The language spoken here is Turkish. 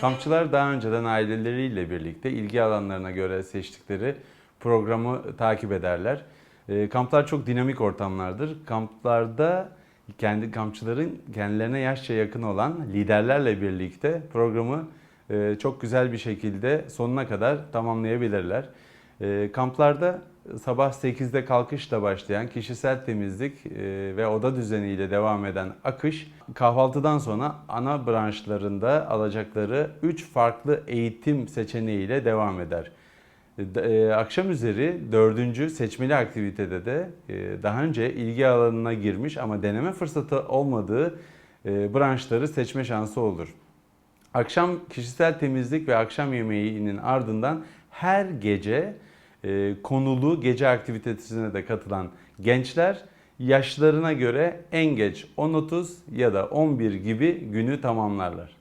Kampçılar daha önceden aileleriyle birlikte ilgi alanlarına göre seçtikleri programı takip ederler. E, Kamplar çok dinamik ortamlardır. Kamplarda kendi kampçıların kendilerine yaşça yakın olan liderlerle birlikte programı e, çok güzel bir şekilde sonuna kadar tamamlayabilirler. E, Kamplarda sabah 8'de kalkışla başlayan kişisel temizlik e, ve oda düzeniyle devam eden akış kahvaltıdan sonra ana branşlarında alacakları 3 farklı eğitim seçeneğiyle devam eder. E, Akşam üzeri dördüncü seçmeli aktivitede de e, daha önce ilgi alanına girmiş ama deneme fırsatı olmadığı branşları seçme şansı olur. Akşam kişisel temizlik ve akşam yemeğinin ardından her gece konulu gece aktivitesine de katılan gençler yaşlarına göre en geç 10.30 ya da 11 gibi günü tamamlarlar.